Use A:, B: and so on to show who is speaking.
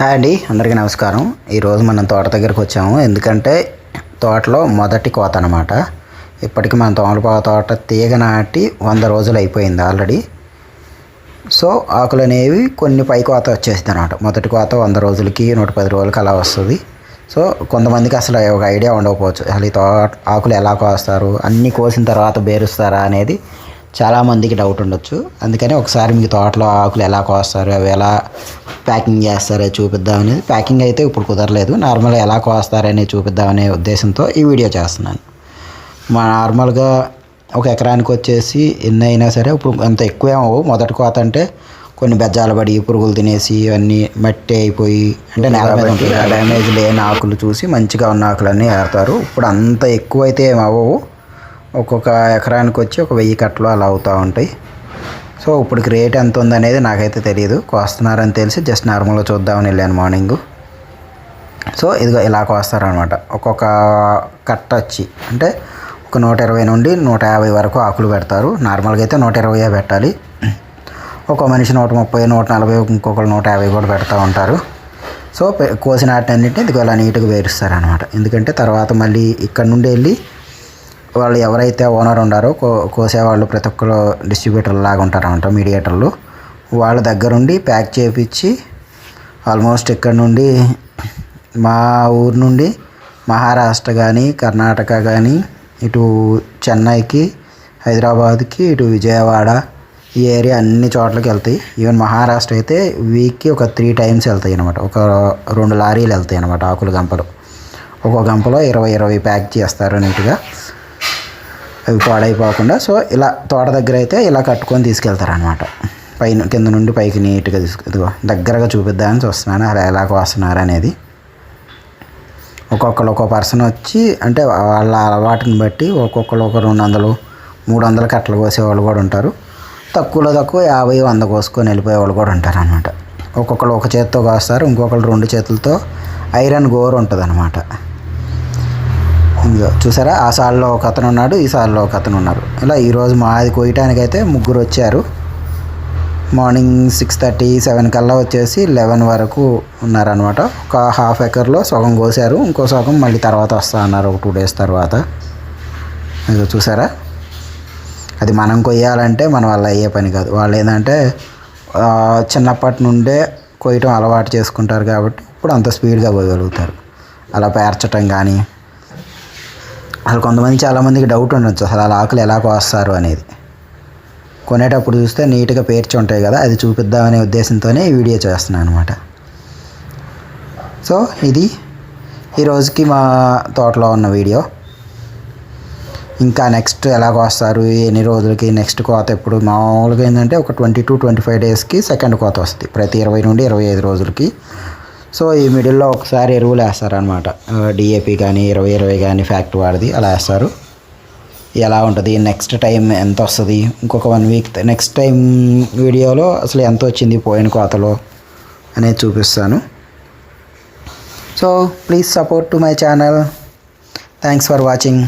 A: Hi అండి అందరికీ నమస్కారం. ఈరోజు మనం తోట దగ్గరికి వచ్చాము. ఎందుకంటే తోటలో మొదటి కోత అనమాట ఇప్పటికి మన తోమలపాక తోట తీగ నాటి వంద రోజులు అయిపోయింది ఆల్రెడీ. సో ఆకులు అనేవి కొన్ని పై కోత వచ్చేసింది అనమాట మొదటి కోత వంద రోజులకి నూట పది రోజులకి అలా వస్తుంది. సో కొంతమందికి అసలు ఒక ఐడియా ఉండకపోవచ్చు. అసలు ఈ తోట ఆకులు ఎలా కోస్తారు అన్నీ కోసిన తర్వాత బేరుస్తారా అనేది చాలామందికి డౌట్ ఉండొచ్చు. అందుకని ఒకసారి మీకు తోటలో ఆకులు ఎలా కోస్తారు అవి ఎలా ప్యాకింగ్ చేస్తారో చూపిద్దాం అనేది ప్యాకింగ్ అయితే ఇప్పుడు కుదరలేదు. నార్మల్గా ఎలా కోస్తారని చూపిద్దామనే ఉద్దేశంతో ఈ వీడియో చేస్తున్నాను. మా నార్మల్గా ఒక ఎకరానికి వచ్చేసి ఎన్ని అయినా సరే ఇప్పుడు అంత ఎక్కువ మొదటి కోత అంటే కొన్ని బెజ్జాలు పడి పురుగులు తినేసి ఇవన్నీ మట్టి అయిపోయి అంటే నేల మీద ఉంటుంది. డ్యామేజ్ లేని ఆకులు చూసి మంచిగా ఉన్న ఆకులన్నీ ఏరుతారు. ఇప్పుడు అంత ఎక్కువ అయితే ఏమి అవ్వవు. ఒక్కొక్క ఎకరానికి వచ్చి ఒక వెయ్యి కట్టలు అలా అవుతూ ఉంటాయి. సో ఇప్పటికి రేట్ ఎంత ఉందనేది నాకైతే తెలియదు కోస్తున్నారని తెలిసి జస్ట్ నార్మల్గా చూద్దామని వెళ్ళాను మార్నింగ్. సో ఇదిగో ఇలా కోస్తారనమాట. ఒక్కొక్క కట్ట వచ్చి అంటే ఒక నూట ఇరవై నుండి నూట యాభై వరకు ఆకులు పెడతారు. నార్మల్గా అయితే నూట ఇరవై పెట్టాలి. ఒక మనిషి నూట ముప్పై నూట నలభై ఇంకొకరు నూట యాభై కూడా పెడతా ఉంటారు. సో కోసిన కోసిన వాటినన్నింటినీ ఇదిగో ఇలా నీట్గా వేరుస్తారనమాట ఎందుకంటే తర్వాత మళ్ళీ ఇక్కడ నుండి వెళ్ళి వాళ్ళు ఎవరైతే ఓనర్ ఉండారో కో కోసేవాళ్ళు ప్రతి ఒక్కరు డిస్ట్రిబ్యూటర్ లాగా ఉంటారనమాట మీడియేటర్లు వాళ్ళ దగ్గరుండి ప్యాక్ చేపించి ఆల్మోస్ట్ ఇక్కడ నుండి మా ఊరు నుండి మహారాష్ట్ర కానీ కర్ణాటక కానీ ఇటు చెన్నైకి హైదరాబాద్కి ఇటు విజయవాడ ఈ ఏరియా అన్ని చోట్లకి వెళ్తాయి. ఈవెన్ మహారాష్ట్ర అయితే వీక్కి ఒక త్రీ టైమ్స్ వెళ్తాయి అనమాట ఒక రెండు లారీలు వెళ్తాయి అనమాట ఆకుల గంపలు. ఒక్కో గంపలో ఇరవై ఇరవై ప్యాక్ చేస్తారు నీట్గా అవి పాడైపోకుండా సో ఇలా తోట దగ్గర అయితే ఇలా కట్టుకొని తీసుకెళ్తారనమాట పైన కింద నుండి పైకి నీట్గా తీసుకు ఇదిగో దగ్గరగా చూపిద్దామని చూస్తున్నాను అలా ఎలా కోస్తున్నారు అనేది. ఒక్కొక్కరు ఒక్కో పర్సన్ వచ్చి అంటే వాళ్ళ అలవాటుని బట్టి ఒక్కొక్కరు ఒక రెండు వందలు మూడు వందల కట్టలు కోసేవాళ్ళు కూడా ఉంటారు. తక్కువలో తక్కువ యాభై వంద కోసుకొని వెళ్ళిపోయే వాళ్ళు కూడా ఉంటారు అనమాట ఒక్కొక్కరు ఒక చేత్తో కోస్తారు ఇంకొకరు రెండు చేతులతో ఐరన్ గోర్ ఉంటుంది అనమాట ఇదిగో చూసారా? ఆ సాల్లో ఒక అతను ఉన్నాడు ఈ సాల్లో ఒక అతను ఉన్నారు ఇలా ఈరోజు మాది కోయటానికి అయితే ముగ్గురు వచ్చారు. మార్నింగ్ సిక్స్ థర్టీ సెవెన్ కల్లా వచ్చేసి లెవెన్ వరకు ఉన్నారనమాట ఒక హాఫ్ ఎకర్లో సగం కోసారు ఇంకో సగం మళ్ళీ తర్వాత వస్తా అన్నారు ఒక టూ డేస్ తర్వాత. మీరు చూసారా? అది మనం కొయ్యాలంటే మన వల్ల అయ్యే పని కాదు. వాళ్ళు ఏంటంటే చిన్నప్పటి నుండే కొయ్యటం అలవాటు చేసుకుంటారు కాబట్టి ఇప్పుడు అంత స్పీడ్గా పోయగలుగుతారు అలా పేర్చటం కానీ అసలు కొంతమంది చాలామందికి డౌట్ ఉండొచ్చు. అసలు అలా ఆకులు ఎలా కోస్తారు అనేది. కొనేటప్పుడు చూస్తే నీట్గా పేర్చి ఉంటాయి కదా అది చూపిద్దామనే ఉద్దేశంతోనే ఈ వీడియో చేస్తున్నాను అనమాట సో ఇది ఈరోజుకి మా తోటలో ఉన్న వీడియో. ఇంకా నెక్స్ట్ ఎలా కోస్తారు ఎన్ని రోజులకి నెక్స్ట్ కోత ఎప్పుడు? మామూలుగా ఏంటంటే ఒక ట్వంటీ టు ట్వంటీ ఫైవ్ డేస్కి సెకండ్ కోత వస్తుంది. ప్రతి ఇరవై నుండి ఇరవై ఐదు రోజులకి. సో ఈ మిడిల్లో ఒకసారి ఎరువులు వేస్తారనమాట డిఏపి కానీ ఇరవై ఇరవై కానీ ఫ్యాక్ట్ వాడిది అలా వేస్తారు. ఎలా ఉంటుంది? నెక్స్ట్ టైం ఎంత వస్తుంది? ఇంకొక వన్ వీక్ నెక్స్ట్ టైం వీడియోలో అసలు ఎంత వచ్చింది పోయిన కోతలో అనేది చూపిస్తాను. So please support to my channel. Thanks for watching.